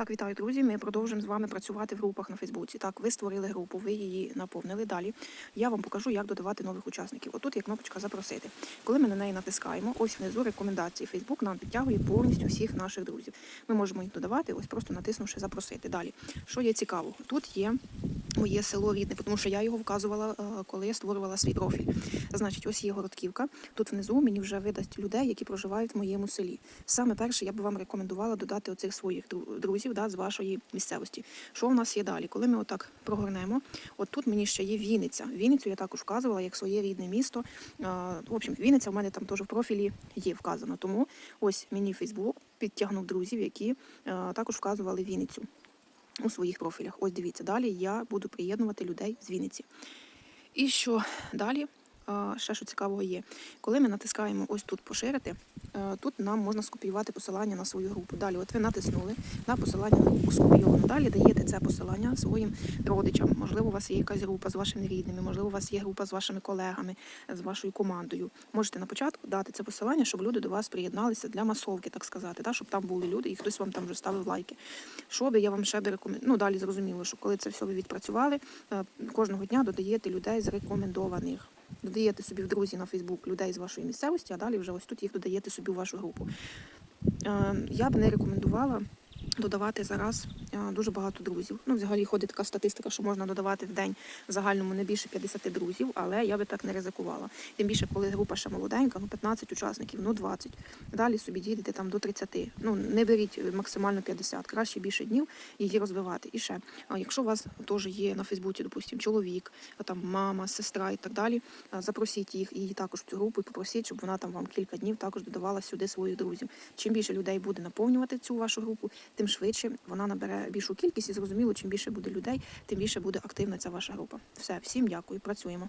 Так, вітаю, друзі. Ми продовжуємо з вами працювати в групах на Фейсбуці. Так, ви створили групу, ви її наповнили. Далі я вам покажу, як додавати нових учасників. Отут є кнопочка Запросити. Коли ми на неї натискаємо, ось внизу рекомендації. Фейсбук нам підтягує повністю всіх наших друзів. Ми можемо їх додавати, ось просто натиснувши Запросити. Далі, що є цікавого? тут є моє село рідне, тому що я його вказувала, е, коли я створювала свій профіль. Значить, ось є городківка. Тут внизу мені вже видасть людей, які проживають в моєму селі. Саме перше, я би вам рекомендувала додати оцих своїх друзів да, з вашої місцевості. Що в нас є далі? Коли ми отак прогорнемо, от тут мені ще є Вінниця. Вінницю я також вказувала як своє рідне місто. Е, В общем, Вінниця в мене там теж в профілі є вказано. Тому ось мені Фейсбук підтягнув друзів, які е, також вказували Вінницю у своїх профілях. Ось дивіться, далі я буду приєднувати людей з Вінниці. І що далі? Ще що цікавого є. Коли ми натискаємо ось тут поширити, е, тут нам можна скопіювати посилання на свою групу. Далі, от ви натиснули на посилання на групу скопійовано. Далі даєте це посилання своїм родичам. Можливо, у вас є якась група з вашими рідними, можливо, у вас є група з вашими колегами, з вашою командою. Можете на початку дати це посилання, щоб люди до вас приєдналися для масовки, так сказати, та, щоб там були люди і хтось вам там вже ставив лайки. Що би я вам ще би рекомендувала? Ну, далі зрозуміло, що коли це все ви відпрацювали, е, кожного дня додаєте людей з рекомендованих. Додаєте собі в друзі на Фейсбук людей з вашої місцевості, а далі вже ось тут їх додаєте собі у вашу групу. Е, Я б не рекомендувала додавати зараз е, дуже багато друзів. Ну, взагалі ходить така статистика, що можна додавати в день в загальному не більше 50 друзів, але я би так не ризикувала. Тим більше, коли група ще молоденька, ну 15 учасників, ну 20. Далі собі дійдете там до 30. Ну не беріть максимально 50, краще більше днів її розвивати. І ще, якщо у вас теж є на Фейсбуці, допустимо, чоловік, там мама, сестра і так далі, запросіть їх її також в цю групу і попросіть, щоб вона там вам кілька днів також додавала сюди своїх друзів. Чим більше людей буде наповнювати цю вашу групу, тим швидше вона набере більшу кількість і зрозуміло, чим більше буде людей, тим більше буде активна ця ваша група. Все, всім дякую, працюємо.